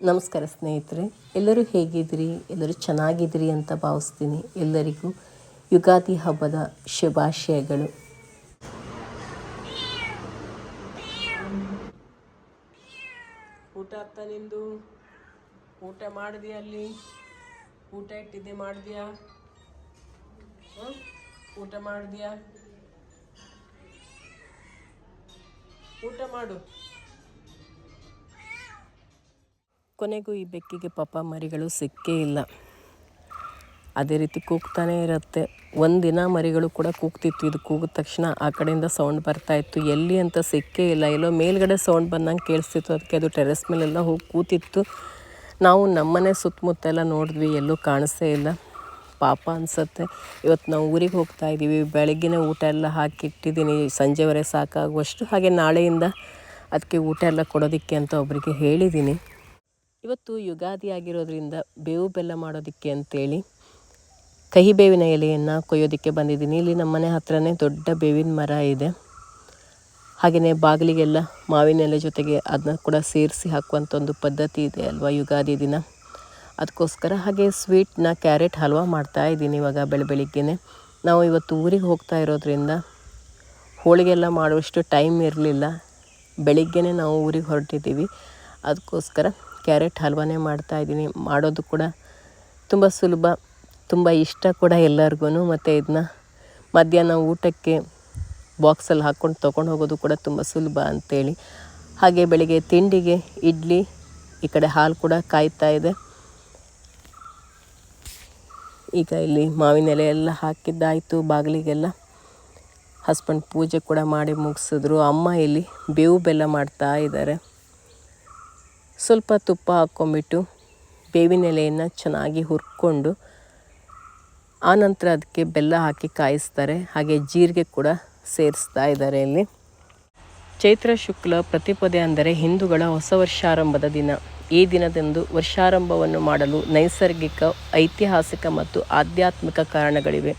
ನಮಸ್ಕಾರ ಸ್ನೇಹಿತರೆ, ಎಲ್ಲರೂ ಹೇಗಿದ್ರಿ ಎಲ್ಲರೂ ಚೆನ್ನಾಗಿದ್ರಿ ಅಂತ ಭಾವಿಸ್ತೀನಿ. ಎಲ್ಲರಿಗೂ ಯುಗಾದಿ ಹಬ್ಬದ ಶುಭಾಶಯಗಳು. ಊಟ ಆಗ್ತಾ ನಿಂದು? ಊಟ ಮಾಡಿದ್ಯಾ ಅಲ್ಲಿ? ಊಟ ಇಟ್ಟಿದ್ದೆ ಮಾಡಿದ್ಯಾ? ಊಟ ಮಾಡಿದ್ಯಾ? ಊಟ ಮಾಡು. ಕೊನೆಗೂ ಈ ಬೆಕ್ಕಿಗೆ ಪಾಪ ಮರಿಗಳು ಸಿಕ್ಕೇ ಇಲ್ಲ. ಅದೇ ರೀತಿ ಕೂಗ್ತಾನೇ ಇರುತ್ತೆ. ಒಂದಿನ ಮರಿಗಳು ಕೂಡ ಕೂಗ್ತಿತ್ತು. ಇದು ಕೂಗಿದ ತಕ್ಷಣ ಆ ಕಡೆಯಿಂದ ಸೌಂಡ್ ಬರ್ತಾ ಇತ್ತು. ಎಲ್ಲಿ ಅಂತ ಸಿಕ್ಕೇ ಇಲ್ಲ. ಎಲ್ಲೋ ಮೇಲ್ಗಡೆ ಸೌಂಡ್ ಬಂದಂಗೆ ಕೇಳಿಸ್ತಿತ್ತು. ಅದಕ್ಕೆ ಅದು ಟೆರೆಸ್ ಮೇಲೆಲ್ಲ ಹೋಗಿ ಕೂತಿತ್ತು. ನಾವು ನಮ್ಮನೆ ಸುತ್ತಮುತ್ತ ಎಲ್ಲ ನೋಡಿದ್ವಿ. ಎಲ್ಲೂ ಕಾಣಿಸೇ ಇಲ್ಲ. ಪಾಪ ಅನಿಸುತ್ತೆ. ಇವತ್ತು ನಾವು ಊರಿಗೆ ಹೋಗ್ತಾ ಇದ್ದೀವಿ. ಬೆಳಗ್ಗಿನ ಊಟ ಎಲ್ಲ ಹಾಕಿಟ್ಟಿದ್ದೀನಿ. ಸಂಜೆವರೆ ಸಾಕಾಗುವಷ್ಟು. ಹಾಗೆ ನಾಳೆಯಿಂದ ಅದಕ್ಕೆ ಊಟ ಎಲ್ಲ ಕೊಡೋದಕ್ಕೆ ಅಂತ ಒಬ್ಬರಿಗೆ ಹೇಳಿದ್ದೀನಿ. ಇವತ್ತು ಯುಗಾದಿ ಆಗಿರೋದ್ರಿಂದ ಬೇವು ಬೆಲ್ಲ ಮಾಡೋದಕ್ಕೆ ಅಂತೇಳಿ ಕಹಿ ಬೇವಿನ ಎಲೆಯನ್ನು ಕೊಯ್ಯೋದಕ್ಕೆ ಬಂದಿದ್ದೀನಿ. ಇಲ್ಲಿ ನಮ್ಮನೆ ಹತ್ರನೇ ದೊಡ್ಡ ಬೇವಿನ ಮರ ಇದೆ. ಹಾಗೆಯೇ ಬಾಗಿಲಿಗೆಲ್ಲ ಮಾವಿನ ಎಲೆ ಜೊತೆಗೆ ಅದನ್ನ ಕೂಡ ಸೇರಿಸಿ ಹಾಕುವಂಥ ಒಂದು ಪದ್ಧತಿ ಇದೆ ಅಲ್ವಾ ಯುಗಾದಿ ದಿನ. ಅದಕ್ಕೋಸ್ಕರ ಹಾಗೆ ಸ್ವೀಟ್ನ ಕ್ಯಾರೆಟ್ ಹಲ್ವಾ ಮಾಡ್ತಾ ಇದ್ದೀನಿ ಇವಾಗ ಬೆಳೆ ಬೆಳಿಗ್ಗೆನೆ. ನಾವು ಇವತ್ತು ಊರಿಗೆ ಹೋಗ್ತಾ ಇರೋದ್ರಿಂದ ಹೋಳಿಗೆಲ್ಲ ಮಾಡುವಷ್ಟು ಟೈಮ್ ಇರಲಿಲ್ಲ. ಬೆಳಿಗ್ಗೆನೇ ನಾವು ಊರಿಗೆ ಹೊರಟಿದ್ದೀವಿ. ಅದಕ್ಕೋಸ್ಕರ ಕ್ಯಾರೆಟ್ ಹಲ್ವಾನೇ ಮಾಡ್ತಾ ಇದ್ದೀನಿ. ಮಾಡೋದು ಕೂಡ ತುಂಬ ಸುಲಭ, ತುಂಬ ಇಷ್ಟ ಕೂಡ ಎಲ್ಲರಿಗೂ ಮತ್ತು ಇದನ್ನ ಮಧ್ಯಾಹ್ನ ಊಟಕ್ಕೆ ಬಾಕ್ಸಲ್ಲಿ ಹಾಕ್ಕೊಂಡು ತೊಗೊಂಡು ಹೋಗೋದು ಕೂಡ ತುಂಬ ಸುಲಭ ಅಂತೇಳಿ. ಹಾಗೆ ಬೆಳಿಗ್ಗೆ ತಿಂಡಿಗೆ ಇಡ್ಲಿ, ಈ ಕಡೆ ಹಾಲು ಕೂಡ ಕಾಯ್ತಾ ಇದೆ. ಈಗ ಇಲ್ಲಿ ಮಾವಿನ ಎಲೆ ಎಲ್ಲ ಹಾಕಿದ್ದಾಯಿತು ಬಾಗಿಲಿಗೆಲ್ಲ. ಹಸ್ಬೆಂಡ್ ಪೂಜೆ ಕೂಡ ಮಾಡಿ ಮುಗಿಸಿದ್ರು. ಅಮ್ಮ ಇಲ್ಲಿ ಬೇವು ಬೆಲ್ಲ ಮಾಡ್ತಾ ಇದ್ದಾರೆ. ಸ್ವಲ್ಪ ತುಪ್ಪ ಹಾಕ್ಕೊಂಬಿಟ್ಟು ಬೇವಿನ ಎಲೆಯನ್ನು ಚೆನ್ನಾಗಿ ಹುರ್ಕೊಂಡು ಆನಂತರ ಅದಕ್ಕೆ ಬೆಲ್ಲ ಹಾಕಿ ಕಾಯಿಸ್ತಾರೆ. ಹಾಗೆ ಜೀರಿಗೆ ಕೂಡ ಸೇರಿಸ್ತಾ ಇದ್ದಾರೆ ಇಲ್ಲಿ. ಚೈತ್ರ ಶುಕ್ಲ ಪ್ರತಿಪದೆ ಅಂದರೆ ಹಿಂದೂಗಳ ಹೊಸ ವರ್ಷಾರಂಭದ ದಿನ. ಈ ದಿನದಂದು ವರ್ಷಾರಂಭವನ್ನು ಮಾಡಲು ನೈಸರ್ಗಿಕ, ಐತಿಹಾಸಿಕ ಮತ್ತು ಆಧ್ಯಾತ್ಮಿಕ ಕಾರಣಗಳಿವೆ.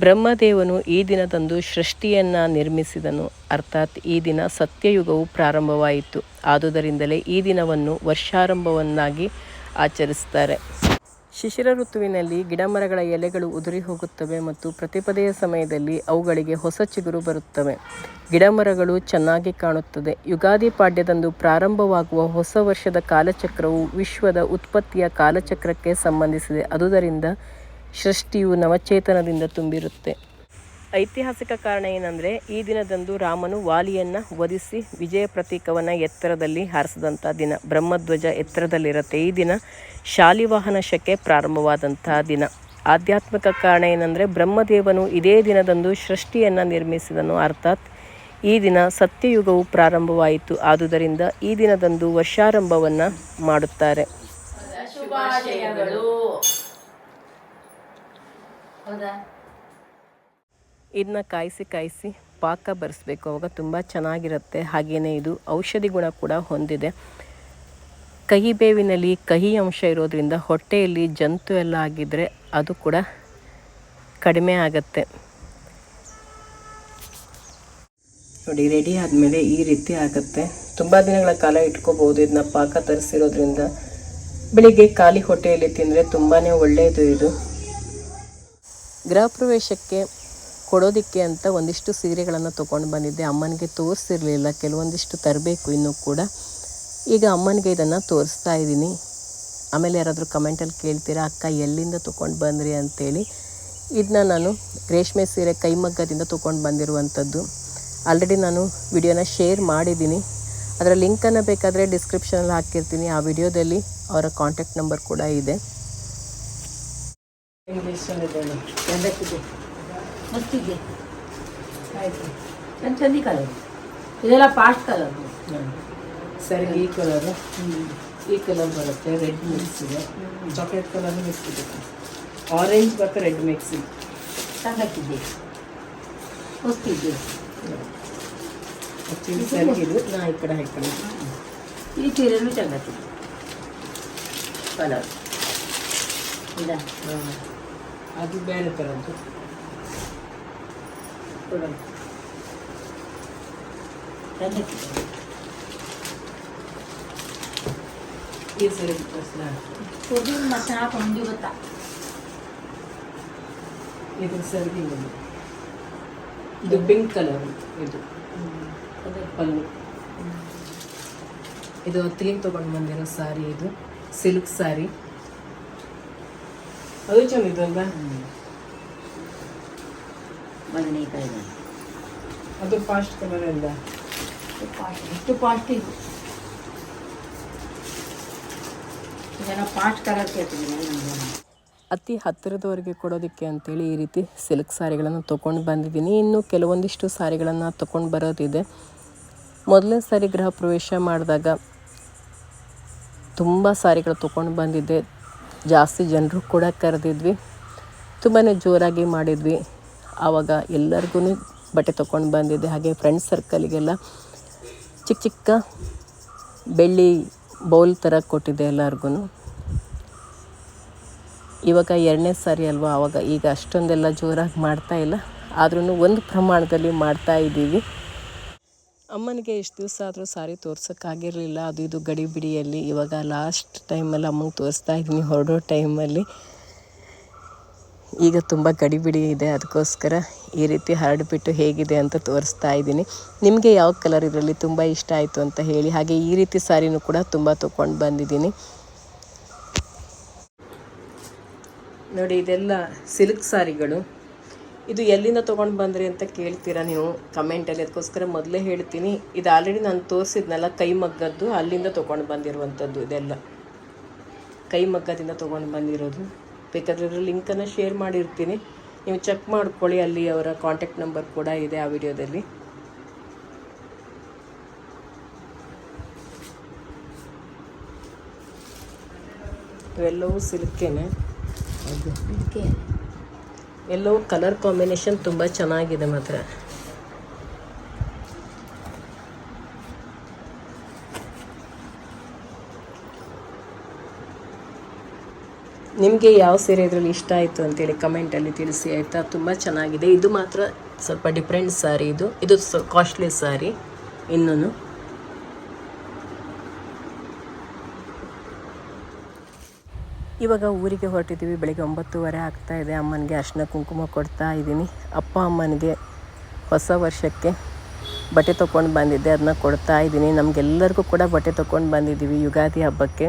ಬ್ರಹ್ಮದೇವನು ಈ ದಿನದಂದು ಸೃಷ್ಟಿಯನ್ನು ನಿರ್ಮಿಸಿದನು. ಅರ್ಥಾತ್ ಈ ದಿನ ಸತ್ಯಯುಗವು ಪ್ರಾರಂಭವಾಯಿತು. ಆದುದರಿಂದಲೇ ಈ ದಿನವನ್ನು ವರ್ಷಾರಂಭವನ್ನಾಗಿ ಆಚರಿಸ್ತಾರೆ ಶಿಶಿರ ಋತುವಿನಲ್ಲಿ ಗಿಡಮರಗಳ ಎಲೆಗಳು ಉದುರಿ ಹೋಗುತ್ತವೆ ಮತ್ತು ಪ್ರತಿಪದೆಯ ಸಮಯದಲ್ಲಿ ಅವುಗಳಿಗೆ ಹೊಸ ಚಿಗುರು ಬರುತ್ತವೆ. ಗಿಡಮರಗಳು ಚೆನ್ನಾಗಿ ಕಾಣುತ್ತದೆ. ಯುಗಾದಿ ಪಾಡ್ಯದಂದು ಪ್ರಾರಂಭವಾಗುವ ಹೊಸ ವರ್ಷದ ಕಾಲಚಕ್ರವು ವಿಶ್ವದ ಉತ್ಪತ್ತಿಯ ಕಾಲಚಕ್ರಕ್ಕೆ ಸಂಬಂಧಿಸಿದೆ. ಅದುದರಿಂದ ಸೃಷ್ಟಿಯು ನವಚೇತನದಿಂದ ತುಂಬಿರುತ್ತೆ. ಐತಿಹಾಸಿಕ ಕಾರಣ ಏನಂದರೆ, ಈ ದಿನದಂದು ರಾಮನು ವಾಲಿಯನ್ನು ವಧಿಸಿ ವಿಜಯ ಪ್ರತೀಕವನ್ನು ಎತ್ತರದಲ್ಲಿ ಹಾರಿಸಿದಂಥ ದಿನ. ಬ್ರಹ್ಮಧ್ವಜ ಎತ್ತರದಲ್ಲಿರುತ್ತೆ. ಈ ದಿನ ಶಾಲಿವಾಹನ ಶಕೆ ಪ್ರಾರಂಭವಾದಂತಹ ದಿನ. ಆಧ್ಯಾತ್ಮಿಕ ಕಾರಣ ಏನಂದರೆ, ಬ್ರಹ್ಮದೇವನು ಇದೇ ದಿನದಂದು ಸೃಷ್ಟಿಯನ್ನು ನಿರ್ಮಿಸಿದನು. ಅರ್ಥಾತ್, ಈ ದಿನ ಸತ್ಯಯುಗವು ಪ್ರಾರಂಭವಾಯಿತು. ಆದುದರಿಂದ ಈ ದಿನದಂದು ವರ್ಷಾರಂಭವನ್ನು ಮಾಡುತ್ತಾರೆ. ಇದನ್ನ ಕಾಯಿಸಿ ಕಾಯಿಸಿ ಪಾಕ ಬರೆಸ್ಬೇಕು. ಅವಾಗ ತುಂಬ ಚೆನ್ನಾಗಿರುತ್ತೆ. ಹಾಗೆಯೇ ಇದು ಔಷಧಿ ಗುಣ ಕೂಡ ಹೊಂದಿದೆ. ಕಹಿ ಬೇವಿನಲ್ಲಿ ಕಹಿ ಅಂಶ ಇರೋದ್ರಿಂದ ಹೊಟ್ಟೆಯಲ್ಲಿ ಜಂತು ಎಲ್ಲ ಆಗಿದ್ದರೆ ಅದು ಕೂಡ ಕಡಿಮೆ ಆಗತ್ತೆ. ನೋಡಿ ರೆಡಿ ಆದಮೇಲೆ ಈ ರೀತಿ ಆಗುತ್ತೆ. ತುಂಬ ದಿನಗಳ ಕಾಲ ಇಟ್ಕೋಬೋದು ಇದನ್ನ ಪಾಕ ತರಿಸಿರೋದ್ರಿಂದ. ಬೆಳಿಗ್ಗೆ ಖಾಲಿ ಹೊಟ್ಟೆಯಲ್ಲಿ ತಿಂದರೆ ತುಂಬಾ ಒಳ್ಳೆಯದು ಇದು. ಗೃಹ ಪ್ರವೇಶಕ್ಕೆ ಕೊಡೋದಕ್ಕೆ ಅಂತ ಒಂದಿಷ್ಟು ಸೀರೆಗಳನ್ನು ತೊಗೊಂಡು ಬಂದಿದ್ದೆ. ಅಮ್ಮನಿಗೆ ತೋರಿಸಿರಲಿಲ್ಲ. ಕೆಲವೊಂದಿಷ್ಟು ತರಬೇಕು ಇನ್ನೂ ಕೂಡ. ಈಗ ಅಮ್ಮನಿಗೆ ಇದನ್ನು ತೋರಿಸ್ತಾ ಇದ್ದೀನಿ. ಆಮೇಲೆ ಯಾರಾದರೂ ಕಮೆಂಟಲ್ಲಿ ಕೇಳ್ತೀರಾ, ಅಕ್ಕ, ಎಲ್ಲಿಂದ ತೊಗೊಂಡು ಬಂದ್ರಿ? ಅಂತೇಳಿ. ಇದನ್ನ ನಾನು ರೇಷ್ಮೆ ಸೀರೆ ಕೈಮಗ್ಗದಿಂದ ತೊಗೊಂಡು ಬಂದಿರುವಂಥದ್ದು. ಆಲ್ರೆಡಿ ನಾನು ವಿಡಿಯೋನ ಶೇರ್ ಮಾಡಿದ್ದೀನಿ. ಅದರ ಲಿಂಕನ್ನು ಬೇಕಾದರೆ ಡಿಸ್ಕ್ರಿಪ್ಷನಲ್ಲಿ ಹಾಕಿರ್ತೀನಿ. ಆ ವಿಡಿಯೋದಲ್ಲಿ ಅವರ ಕಾಂಟ್ಯಾಕ್ಟ್ ನಂಬರ್ ಕೂಡ ಇದೆ. ಎಂದಕ್ಕಿದೆ? ಮಸ್ತಿದೆ ಆಯಿತು. ಚೆಂದ ಚಂದಿ ಕಲರ್ ಇದೆಲ್ಲ ಪಾಸ್ಟ್ ಕಲರ್ ಸರಿ ಈ ಕಲರ್ ಈ ಕಲರ್ ಬರುತ್ತೆ ರೆಡ್ ಮಿಕ್ಸ್ ಇದೆ. ಚಾಕ್ಲೇಟ್ ಕಲರ್ ಮಿಕ್ಸ್ ಇದೆ. ಆರೆಂಜ್ ಮತ್ತು ರೆಡ್ ಮಿಕ್ಸ್ ಇದೆ. ಚೆಂದಕ್ಕಿದೆ ಮಸ್ತಿದೆ ಆ್ಯಕ್ಚುಲಿ ಸರಿ ಇದು ನಾ ಈ ಕಡೆ ಹಾಕೊಂಡು ಈ ಸೀರೆನೂ ಚೆಂದಕ್ಕಿದೆ ಕಲರ್ ಇದ. ಅದು ಬೇರೆ ಥರದ್ದು ಈ ಸರಿ ತೋರಿಸ್ಲಾ ಕೊಡಿ ಮತ್ತೆ ಹಾಕೊಂಡು ಗೊತ್ತಾ ಇದು ಸರಿ ಇದು ಇದು ಪಿಂಕ್ ಕಲರ್ ಇದು. ಪಲ್ಲು. ಇದು ಹತ್ತಿಗೆ ತೊಗೊಂಡು ಬಂದಿರೋ ಸಾರಿ ಇದು. ಸಿಲ್ಕ್ ಸಾರಿ. ಅದು ಚೆಂದಿದ್ದಲ್ಲ ಬದನೆಕಾಯಿ ಅದು ಫಾಸ್ಟ್ ಕಲರ್ ಅಲ್ಲ ಎಷ್ಟು ಫಾಸ್ಟ್ ಇದು ಕಲರ್ ಕೇಳ್ತಿದ್ದೀನಿ ಅತಿ ಹತ್ತಿರದವರೆಗೆ ಕೊಡೋದಕ್ಕೆ ಅಂತೇಳಿ ಈ ರೀತಿ ಸಿಲ್ಕ್ ಸಾರಿಗಳನ್ನು ತೊಗೊಂಡು ಬಂದಿದ್ದೀನಿ. ಇನ್ನು ಕೆಲವೊಂದಿಷ್ಟು ಸಾರಿಗಳನ್ನು ತೊಗೊಂಡು ಬರೋದಿದೆ. ಮೊದಲನೇ ಸಾರಿ ಗೃಹ ಪ್ರವೇಶ ಮಾಡಿದಾಗ ತುಂಬ ಸಾರಿಗಳು ತೊಗೊಂಡು ಬಂದಿದ್ದೆ. ಜಾಸ್ತಿ ಜನರು ಕೂಡ ಕರೆದಿದ್ವಿ. ತುಂಬಾ ಜೋರಾಗಿ ಮಾಡಿದ್ವಿ. ಆವಾಗ ಎಲ್ಲರಿಗೂ ಬಟ್ಟೆ ತೊಗೊಂಡು ಬಂದಿದ್ದೆ. ಹಾಗೆ ಫ್ರೆಂಡ್ ಸರ್ಕಲಿಗೆಲ್ಲ ಚಿಕ್ಕ ಚಿಕ್ಕ ಬೆಳ್ಳಿ ಬೌಲ್ ಥರ ಕೊಟ್ಟಿದ್ದೆ ಎಲ್ಲರಿಗೂ ಇವಾಗ ಎರಡನೇ ಸಾರಿ ಅಲ್ವಾ? ಆವಾಗ ಈಗ ಅಷ್ಟೊಂದೆಲ್ಲ ಜೋರಾಗಿ ಮಾಡ್ತಾ ಇಲ್ಲ. ಆದ್ರೂ ಒಂದು ಪ್ರಮಾಣದಲ್ಲಿ ಮಾಡ್ತಾ ಇದ್ದೀವಿ. ಅಮ್ಮನಿಗೆ ಎಷ್ಟು ದಿವಸ ಆದರೂ ಸಾರಿ ತೋರ್ಸೋಕ್ಕಾಗಿರಲಿಲ್ಲ. ಅದು ಇದು ಗಡಿಬಿಡಿಯಲ್ಲಿ ಇವಾಗ ಲಾಸ್ಟ್ ಟೈಮಲ್ಲಿ ಅಮ್ಮಂಗೆ ತೋರಿಸ್ತಾ ಇದ್ದೀನಿ. ಹೊರಡೋ ಟೈಮಲ್ಲಿ ಈಗ ತುಂಬ ಗಡಿಬಿಡಿ ಇದೆ. ಅದಕ್ಕೋಸ್ಕರ ಈ ರೀತಿ ಹರಡಿಬಿಟ್ಟು ಹೇಗಿದೆ ಅಂತ ತೋರಿಸ್ತಾ ಇದ್ದೀನಿ. ನಿಮಗೆ ಯಾವ ಕಲರ್ ಇದರಲ್ಲಿ ತುಂಬ ಇಷ್ಟ ಆಯಿತು ಅಂತ ಹೇಳಿ, ಹಾಗೆ ಈ ರೀತಿ ಸಾರಿನೂ ಕೂಡ ತುಂಬ ತೊಗೊಂಡು ಬಂದಿದ್ದೀನಿ. ನೋಡಿ, ಇದೆಲ್ಲ ಸಿಲ್ಕ್ ಸಾರಿಗಳು. ಇದು ಎಲ್ಲಿಂದ ತೊಗೊಂಡು ಬಂದ್ರಿ ಅಂತ ಕೇಳ್ತೀರಾ ನೀವು? ಕಮೆಂಟಲ್ಲಿ ಅದಕ್ಕೋಸ್ಕರ ಮೊದಲೇ ಹೇಳ್ತೀನಿ. ಇದು ಆಲ್ರೆಡಿ ನಾನು ತೋರಿಸಿದ್ನಲ್ಲ ಕೈಮಗ್ಗದ್ದು ಅಲ್ಲಿಂದ ತೊಗೊಂಡು ಬಂದಿರುವಂಥದ್ದು ಇದೆಲ್ಲ. ಕೈಮಗ್ಗದಿಂದ ತೊಗೊಂಡು ಬಂದಿರೋದು. ಬೇಕಾದ್ರೆ ಲಿಂಕನ್ನು ಶೇರ್ ಮಾಡಿರ್ತೀನಿ. ನೀವು ಚೆಕ್ ಮಾಡ್ಕೊಳ್ಳಿ, ಅಲ್ಲಿ ಅವರ ಕಾಂಟ್ಯಾಕ್ಟ್ ನಂಬರ್ ಕೂಡ ಇದೆ ಆ ವಿಡಿಯೋದಲ್ಲಿ ಇವೆಲ್ಲವೂ ಸಿಲ್ಕೇನೆ. ಎಲ್ಲವೂ ಕಲರ್ ಕಾಂಬಿನೇಷನ್ ತುಂಬ ಚೆನ್ನಾಗಿದೆ ಮಾತ್ರ. ನಿಮಗೆ ಯಾವ ಸೀರೆ ಇದರಲ್ಲಿ ಇಷ್ಟ ಆಯಿತು ಅಂತೇಳಿ ಕಮೆಂಟಲ್ಲಿ ತಿಳಿಸಿ ಆಯಿತಾ? ತುಂಬ ಚೆನ್ನಾಗಿದೆ. ಇದು ಮಾತ್ರ ಸ್ವಲ್ಪ ಡಿಫ್ರೆಂಟ್ ಸಾರಿ ಇದು. ಇದು ಕಾಸ್ಟ್ಲಿ ಸಾರಿ ಇನ್ನೂ ಇವಾಗ ಊರಿಗೆ ಹೊರಟಿದ್ದೀವಿ. ಬೆಳಿಗ್ಗೆ ಒಂಬತ್ತುವರೆ ಇದೆ. ಅಮ್ಮನಿಗೆ ಅರ್ಶಿನ ಕುಂಕುಮ ಕೊಡ್ತಾ ಇದ್ದೀನಿ. ಅಪ್ಪ ಅಮ್ಮನಿಗೆ ಹೊಸ ವರ್ಷಕ್ಕೆ ಬಟ್ಟೆ ತೊಗೊಂಡು ಬಂದಿದ್ದೆ. ಅದನ್ನ ಕೊಡ್ತಾ ಇದ್ದೀನಿ. ನಮಗೆಲ್ಲರಿಗೂ ಕೂಡ ಬಟ್ಟೆ ತೊಗೊಂಡು ಬಂದಿದ್ದೀವಿ ಯುಗಾದಿ ಹಬ್ಬಕ್ಕೆ.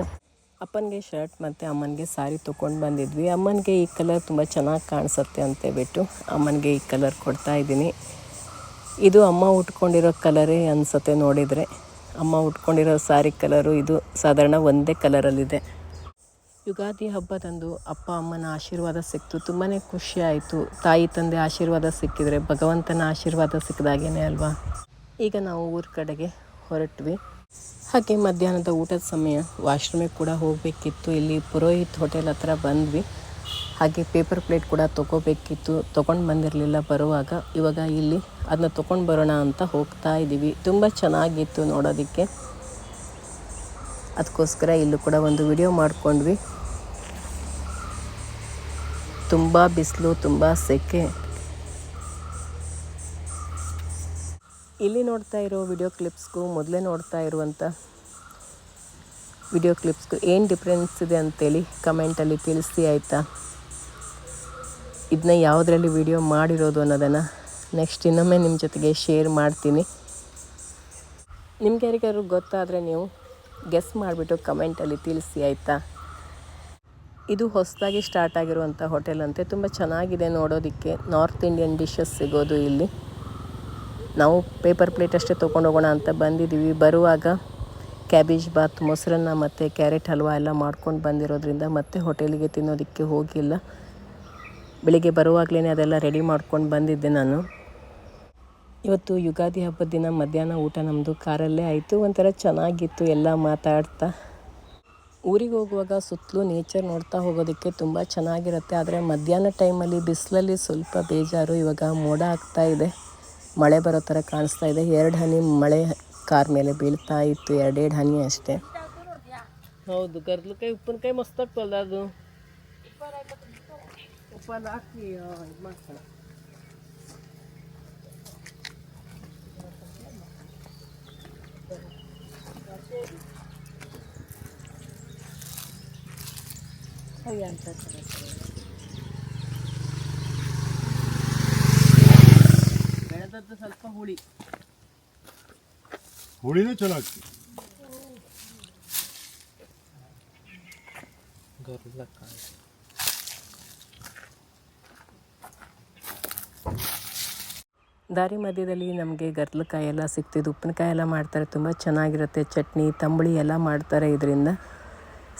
ಅಪ್ಪನಿಗೆ ಶರ್ಟ್ ಮತ್ತು ಅಮ್ಮನಿಗೆ ಸಾರಿ ತೊಗೊಂಡು ಬಂದಿದ್ವಿ. ಅಮ್ಮನಿಗೆ ಈ ಕಲರ್ ತುಂಬ ಚೆನ್ನಾಗಿ ಕಾಣಿಸುತ್ತೆ ಅಂತೇಳ್ಬಿಟ್ಟು ಅಮ್ಮನಿಗೆ ಈ ಕಲರ್ ಕೊಡ್ತಾ ಇದ್ದೀನಿ. ಇದು ಅಮ್ಮ ಉಟ್ಕೊಂಡಿರೋ ಕಲರೇ ಅನಿಸುತ್ತೆ ನೋಡಿದರೆ. ಅಮ್ಮ ಉಟ್ಕೊಂಡಿರೋ ಸಾರಿ ಕಲರು ಇದು ಸಾಧಾರಣ ಒಂದೇ ಕಲರಲ್ಲಿದೆ. ಯುಗಾದಿ ಹಬ್ಬದಂದು ಅಪ್ಪ, ಅಮ್ಮನ ಆಶೀರ್ವಾದ ಸಿಕ್ತು. ತುಂಬಾ ಖುಷಿ ಆಯಿತು. ತಾಯಿ, ತಂದೆ ಆಶೀರ್ವಾದ ಸಿಕ್ಕಿದರೆ ಭಗವಂತನ ಆಶೀರ್ವಾದ ಸಿಕ್ಕಿದಾಗೇನೆ ಅಲ್ವಾ? ಈಗ ನಾವು ಊರ ಕಡೆಗೆ ಹೊರಟ್ವಿ. ಹಾಗೆ ಮಧ್ಯಾಹ್ನದ ಊಟದ ಸಮಯ ವಾಶ್ರೂಮಿಗೆ ಕೂಡ ಹೋಗಬೇಕಿತ್ತು. ಇಲ್ಲಿ ಪುರೋಹಿತ್ ಹೋಟೆಲ್ ಹತ್ರ ಬಂದ್ವಿ. ಹಾಗೆ ಪೇಪರ್ ಪ್ಲೇಟ್ ಕೂಡ ತೊಗೋಬೇಕಿತ್ತು. ತೊಗೊಂಡು ಬಂದಿರಲಿಲ್ಲ ಬರುವಾಗ. ಇವಾಗ ಇಲ್ಲಿ ಅದನ್ನ ತೊಗೊಂಡು ಬರೋಣ ಅಂತ ಹೋಗ್ತಾ ಇದ್ದೀವಿ ತುಂಬ ಚೆನ್ನಾಗಿತ್ತು ನೋಡೋದಕ್ಕೆ. ಅದಕ್ಕೋಸ್ಕರ ಇಲ್ಲೂ ಕೂಡ ಒಂದು ವಿಡಿಯೋ ಮಾಡ್ಕೊಂಡ್ವಿ. ತುಂಬ ಬಿಸಿಲು, ತುಂಬ ಸೆಕೆ. ಇಲ್ಲಿ ನೋಡ್ತಾ ಇರೋ ವಿಡಿಯೋ ಕ್ಲಿಪ್ಸ್ಗೂ ಮೊದಲೇ ನೋಡ್ತಾ ಇರುವಂಥ ವಿಡಿಯೋ ಕ್ಲಿಪ್ಸ್ಗೂ ಏನು ಡಿಫ್ರೆನ್ಸ್ ಇದೆ ಅಂತೇಳಿ ಕಮೆಂಟಲ್ಲಿ ತಿಳಿಸಿ ಆಯಿತಾ? ಇದನ್ನ ಯಾವುದರಲ್ಲಿ ವಿಡಿಯೋ ಮಾಡಿರೋದು ಅನ್ನೋದನ್ನು ನೆಕ್ಸ್ಟ್ ಇನ್ನೊಮ್ಮೆ ನಿಮ್ಮ ಜೊತೆಗೆ ಶೇರ್ ಮಾಡ್ತೀನಿ. ನಿಮ್ಗೆ ಯಾರಿಗಾದ್ರು ಗೊತ್ತಾದರೆ ನೀವು ಗೆಸ್ ಮಾಡಿಬಿಟ್ಟು ಕಮೆಂಟಲ್ಲಿ ತಿಳಿಸಿ ಆಯಿತಾ? ಇದು ಹೊಸದಾಗಿ ಸ್ಟಾರ್ಟ್ ಆಗಿರುವಂಥ ಹೋಟೆಲ್ ಅಂತೆ. ತುಂಬ ಚೆನ್ನಾಗಿದೆ ನೋಡೋದಕ್ಕೆ. ನಾರ್ತ್ ಇಂಡಿಯನ್ ಡಿಶಸ್ ಸಿಗೋದು ಇಲ್ಲಿ. ನಾವು ಪೇಪರ್ ಪ್ಲೇಟ್ ಅಷ್ಟೇ ತೊಗೊಂಡು ಹೋಗೋಣ ಅಂತ ಬಂದಿದ್ದೀವಿ. ಬರುವಾಗ ಕ್ಯಾಬೇಜ್ ಬಾತ್, ಮೊಸರನ್ನ ಮತ್ತು ಕ್ಯಾರೆಟ್ ಹಲ್ವಾ ಎಲ್ಲ ಮಾಡ್ಕೊಂಡು ಬಂದಿರೋದ್ರಿಂದ ಮತ್ತೆ ಹೋಟೆಲಿಗೆ ತಿನ್ನೋದಕ್ಕೆ ಹೋಗಿಲ್ಲ. ಬೆಳಿಗ್ಗೆ ಬರುವಾಗಲೇ ಅದೆಲ್ಲ ರೆಡಿ ಮಾಡ್ಕೊಂಡು ಬಂದಿದ್ದೆ ನಾನು. ಇವತ್ತು ಯುಗಾದಿ ಹಬ್ಬದ ದಿನ ಮಧ್ಯಾಹ್ನ ಊಟ ನಮ್ಮದು ಕಾರಲ್ಲೇ ಆಯಿತು. ಒಂಥರ ಚೆನ್ನಾಗಿತ್ತು ಎಲ್ಲ ಮಾತಾಡ್ತಾ. ಊರಿಗೆ ಹೋಗುವಾಗ ಸುತ್ತಲೂ ನೇಚರ್ ನೋಡ್ತಾ ಹೋಗೋದಕ್ಕೆ ತುಂಬ ಚೆನ್ನಾಗಿರುತ್ತೆ. ಆದರೆ ಮಧ್ಯಾಹ್ನ ಟೈಮಲ್ಲಿ ಬಿಸಿಲಲ್ಲಿ ಸ್ವಲ್ಪ ಬೇಜಾರು ಇವಾಗ ಮೋಡ ಆಗ್ತಾ ಇದೆ. ಮಳೆ ಬರೋ ಥರ ಕಾಣಿಸ್ತಾ ಇದೆ. ಎರಡು ಹನಿ ಮಳೆ ಕಾರ್ ಮೇಲೆ ಬೀಳ್ತಾ ಇತ್ತು. ಎರಡೆರಡು ಹನಿ ಅಷ್ಟೇ. ಹೌದು ಗರ್ಲಕಾಯಿ ಉಪ್ಪಿನಕಾಯಿ ಮಸ್ತಾಗ್ತಲ್ಲ ಅದು? ಉಪ್ಪಲ್ಲಿ ಹಾಕಿ ಇದು ಮಾಡ್ತಾಳೆ ಬೆಳೆದದ್ದು ಸ್ವಲ್ಪ ಹುಳಿ. ಹುಳಿನೂ ಚಲೋ ಆಗ್ತದೆ ದಾರಿ ಮಧ್ಯದಲ್ಲಿ ನಮಗೆ ಗರ್ಲಕಾಯಿ ಎಲ್ಲ ಸಿಗ್ತಿದ್ದು ಉಪ್ಪಿನಕಾಯಿ ಎಲ್ಲ ಮಾಡ್ತಾರೆ. ತುಂಬ ಚೆನ್ನಾಗಿರುತ್ತೆ. ಚಟ್ನಿ ತಂಬುಳಿ ಎಲ್ಲ ಮಾಡ್ತಾರೆ ಇದರಿಂದ.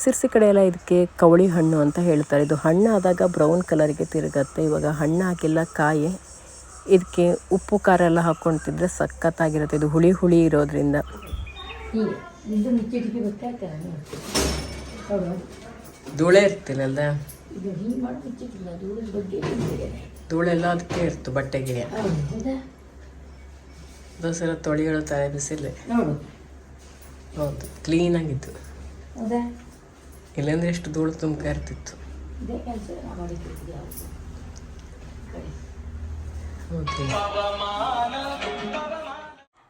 ಸಿರ್ಸಿ ಕಡೆ ಎಲ್ಲ ಇದಕ್ಕೆ ಕವಳಿ ಹಣ್ಣು ಅಂತ ಹೇಳ್ತಾರೆ. ಇದು ಹಣ್ಣಾದಾಗ ಆದಾಗ ಬ್ರೌನ್ ಕಲರಿಗೆ ತಿರುಗತ್ತೆ. ಇವಾಗ ಹಣ್ಣು ಹಾಕಿಲ್ಲ ಕಾಯಿ ಇದಕ್ಕೆ ಉಪ್ಪು ಖಾರ ಎಲ್ಲ ಹಾಕ್ಕೊಂಡು ತಿಂದರೆ ಸಖತ್ತಾಗಿರುತ್ತೆ. ಇದು ಹುಳಿ ಹುಳಿ ಇರೋದ್ರಿಂದ. ಧೂಳೆ ಇದೆ. ಧೂಳೆಲ್ಲ ಅದಕ್ಕೆ ಇರ್ತು ಬಟ್ಟೆಗೆ. ದೋಸೆಲ್ಲ ತೊಳಿಗಳು ಬಿಸಿಲೆ. ನೋಡು. ಹೌದು ಕ್ಲೀನಾಗಿತ್ತು ಹೌದಾ? ಇಲ್ಲಾಂದ್ರೆ ಎಷ್ಟು ಧೂಳು ತುಂಬ ಇರ್ತಿತ್ತು.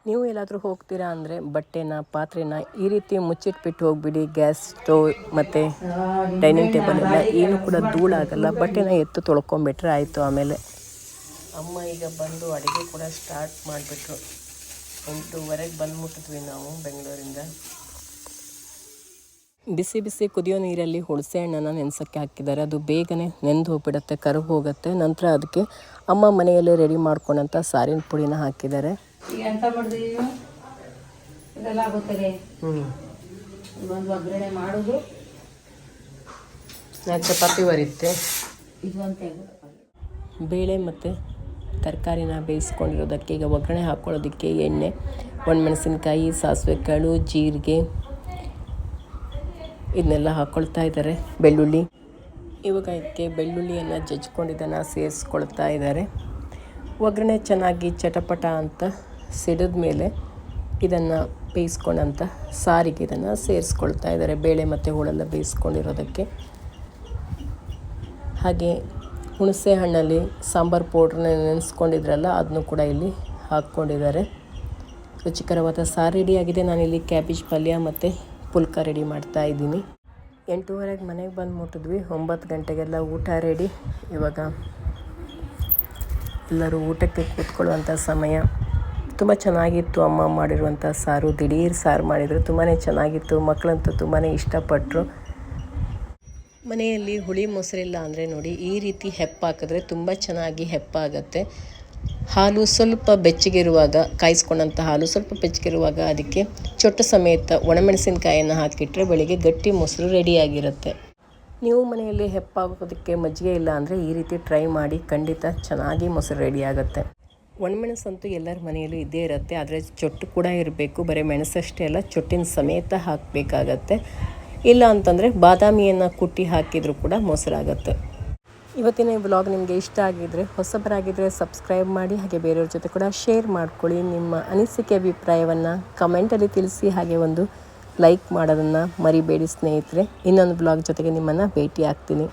ನಾವು ಎಲ್ಲಾದರೂ ಹೋಗ್ತೀರಾ ಅಂದರೆ ಬಟ್ಟೆನ ಪಾತ್ರೆನ ಈ ರೀತಿ ಮುಚ್ಚಿಟ್ಬಿಟ್ಟು ಹೋಗ್ಬಿಡಿ ಗ್ಯಾಸ್ ಸ್ಟವ್ ಮತ್ತು ಡೈನಿಂಗ್ ಟೇಬಲ್ ಎಲ್ಲ ಏನು ಕೂಡ ಧೂಳಾಗಲ್ಲ ಬಟ್ಟೆನ ಎತ್ತು ತೊಳ್ಕೊಂಬಿಟ್ರೆ ಆಯಿತು ಆಮೇಲೆ. ಅಮ್ಮ ಈಗ ಬಂದು ಅಡುಗೆ ಕೂಡ ಸ್ಟಾರ್ಟ್ ಮಾಡಿಬಿಟ್ರು. ಎಂಟೂವರೆಗೆ ಮುಟ್ಟಿದ್ವಿ ನಾವು ಬೆಂಗಳೂರಿಂದ. ಬಿಸಿ ಬಿಸಿ ಕುದಿಯೋ ನೀರಲ್ಲಿ ಹುಣಸೆ ಹಣ್ಣನ್ನು ನೆನೆಸೋಕ್ಕೆ ಹಾಕಿದ್ದಾರೆ. ಅದು ಬೇಗನೆ ನೆಂದು ಹೋಗ್ಬಿಡುತ್ತೆ ಕರು ಹೋಗುತ್ತೆ. ನಂತರ ಅದಕ್ಕೆ ಅಮ್ಮ ಮನೆಯಲ್ಲೇ ರೆಡಿ ಮಾಡ್ಕೊಂಡಂಥ ಸಾರಿನ ಪುಡಿನ ಹಾಕಿದ್ದಾರೆ. ಇದೆಲ್ಲ ಆಗುತ್ತದೆ ಹ್ಞೂ ಒಂದು ಒಗ್ಗರಣೆ ಮಾಡೋದು. ನಾನು ಚಪಾತಿ ಬರುತ್ತೆ ಇದು ಅಂತ ಹೇಳಿ ಬೇಳೆ ಮತ್ತು ತರಕಾರಿನ ಬೇಯಿಸ್ಕೊಂಡಿರೋದಕ್ಕೆ ಈಗ ಒಗ್ಗರಣೆ ಹಾಕ್ಕೊಳ್ಳೋದಕ್ಕೆ ಎಣ್ಣೆ ಒಣಮೆಣಸಿನ್ಕಾಯಿ ಸಾಸಿವೆ ಕಾಳು ಜೀರಿಗೆ ಇದನ್ನೆಲ್ಲ ಹಾಕ್ಕೊಳ್ತಾ ಇದ್ದಾರೆ. ಬೆಳ್ಳುಳ್ಳಿ. ಇವಾಗ ಇದಕ್ಕೆ ಬೆಳ್ಳುಳ್ಳಿಯನ್ನು ಜಜ್ಕೊಂಡಿದ್ದನ್ನು ಸೇರಿಸ್ಕೊಳ್ತಾ ಇದ್ದಾರೆ. ಒಗ್ಗರಣೆ ಚೆನ್ನಾಗಿ ಚಟಪಟ ಅಂತ ಸಿಡಿದ ಮೇಲೆ ಇದನ್ನು ಬೇಯಿಸ್ಕೊಂಡಂಥ ಸಾರಿಗೆ ಇದನ್ನು ಸೇರಿಸ್ಕೊಳ್ತಾ ಇದ್ದಾರೆ. ಬೇಳೆ ಮತ್ತು ಹುಳೆಲ್ಲ ಬೇಯಿಸ್ಕೊಂಡಿರೋದಕ್ಕೆ. ಹಾಗೆ ಹುಣಸೆ ಹಣ್ಣಲ್ಲಿ ಸಾಂಬಾರು ಪೌಡ್ರನ್ನ ನೆನೆಸ್ಕೊಂಡಿದ್ರಲ್ಲ ಅದನ್ನು ಕೂಡ ಇಲ್ಲಿ ಹಾಕ್ಕೊಂಡಿದ್ದಾರೆ. ರುಚಿಕರವಾದ ಸಾರು ರೆಡಿಯಾಗಿದೆ ನಾನಿಲ್ಲಿ ಕ್ಯಾಬೇಜ್ ಪಲ್ಯ ಮತ್ತು ಪುಲ್ಕ ರೆಡಿ ಮಾಡ್ತಾ ಇದ್ದೀನಿ. ಎಂಟೂವರೆಗೆ ಮನೆಗೆ ಬಂದು ಮುಟ್ಟಿದ್ವಿ. ಒಂಬತ್ತು ಗಂಟೆಗೆಲ್ಲ ಊಟ ರೆಡಿ. ಇವಾಗ ಎಲ್ಲರೂ ಊಟಕ್ಕೆ ಕೂತ್ಕೊಳ್ಳುವಂಥ ಸಮಯ. ತುಂಬ ಚೆನ್ನಾಗಿತ್ತು ಅಮ್ಮ ಮಾಡಿರುವಂಥ ಸಾರು. ದಿಢೀರ್ ಸಾರು ಮಾಡಿದರು. ತುಂಬಾ ಚೆನ್ನಾಗಿತ್ತು. ಮಕ್ಕಳಂತೂ ತುಂಬಾ ಇಷ್ಟಪಟ್ಟರು ಮನೆಯಲ್ಲಿ ಹುಳಿ ಮೊಸರಿಲ್ಲ ಅಂದರೆ ನೋಡಿ ಈ ರೀತಿ ಹೆಪ್ಪಾಕಿದ್ರೆ ತುಂಬ ಚೆನ್ನಾಗಿ ಹೆಪ್ಪಾಗತ್ತೆ ಹಾಲು ಸ್ವಲ್ಪ ಬೆಚ್ಚಗಿರುವಾಗ, ಕಾಯಿಸ್ಕೊಂಡಂಥ ಹಾಲು ಸ್ವಲ್ಪ ಬೆಚ್ಚಗಿರುವಾಗ ಅದಕ್ಕೆ ಚೊಟ್ಟ ಸಮೇತ ಒಣಮೆಣಸಿನಕಾಯನ್ನು ಹಾಕಿಟ್ರೆ ಬೆಳಿಗ್ಗೆ ಗಟ್ಟಿ ಮೊಸರು ರೆಡಿಯಾಗಿರುತ್ತೆ. ನೀವು ಮನೆಯಲ್ಲಿ ಹೆಪ್ಪಾಗೋದಕ್ಕೆ ಮಜ್ಜಿಗೆ ಇಲ್ಲ ಅಂದರೆ ಈ ರೀತಿ ಟ್ರೈ ಮಾಡಿ ಖಂಡಿತ ಚೆನ್ನಾಗಿ ಮೊಸರು ರೆಡಿ ಆಗುತ್ತೆ ಒಣಮೆಣಸಂತೂ ಎಲ್ಲರ ಮನೆಯಲ್ಲೂ ಇದ್ದೇ ಇರುತ್ತೆ, ಆದರೆ ಚೊಟ್ಟು ಕೂಡ ಇರಬೇಕು. ಬರೀ ಮೆಣಸಷ್ಟೇ ಅಲ್ಲ, ಚೊಟ್ಟಿನ ಸಮೇತ ಹಾಕಬೇಕಾಗತ್ತೆ. ಇಲ್ಲ ಅಂತಂದರೆ ಬಾದಾಮಿಯನ್ನು ಕುಟ್ಟಿ ಹಾಕಿದರೂ ಕೂಡ ಮೊಸರಾಗತ್ತೆ. ಇವತ್ತಿನ ಈ ವ್ಲಾಗ್ ನಿಮಗೆ ಇಷ್ಟ ಆಗಿದ್ದರೆ ಹೊಸಬರಾಗಿದ್ದರೆ ಸಬ್ಸ್ಕ್ರೈಬ್ ಮಾಡಿ, ಹಾಗೆ ಬೇರೆಯವ್ರ ಜೊತೆ ಕೂಡ ಶೇರ್ ಮಾಡ್ಕೊಳ್ಳಿ. ನಿಮ್ಮ ಅನಿಸಿಕೆ, ಅಭಿಪ್ರಾಯವನ್ನು ಕಮೆಂಟಲ್ಲಿ ತಿಳಿಸಿ, ಹಾಗೆ ಒಂದು ಲೈಕ್ ಮಾಡೋದನ್ನು ಮರಿಬೇಡಿ ಸ್ನೇಹಿತರೆ. ಇನ್ನೊಂದು ಬ್ಲಾಗ್ ಜೊತೆಗೆ ನಿಮ್ಮನ್ನು ಭೇಟಿ ಆಗ್ತೀನಿ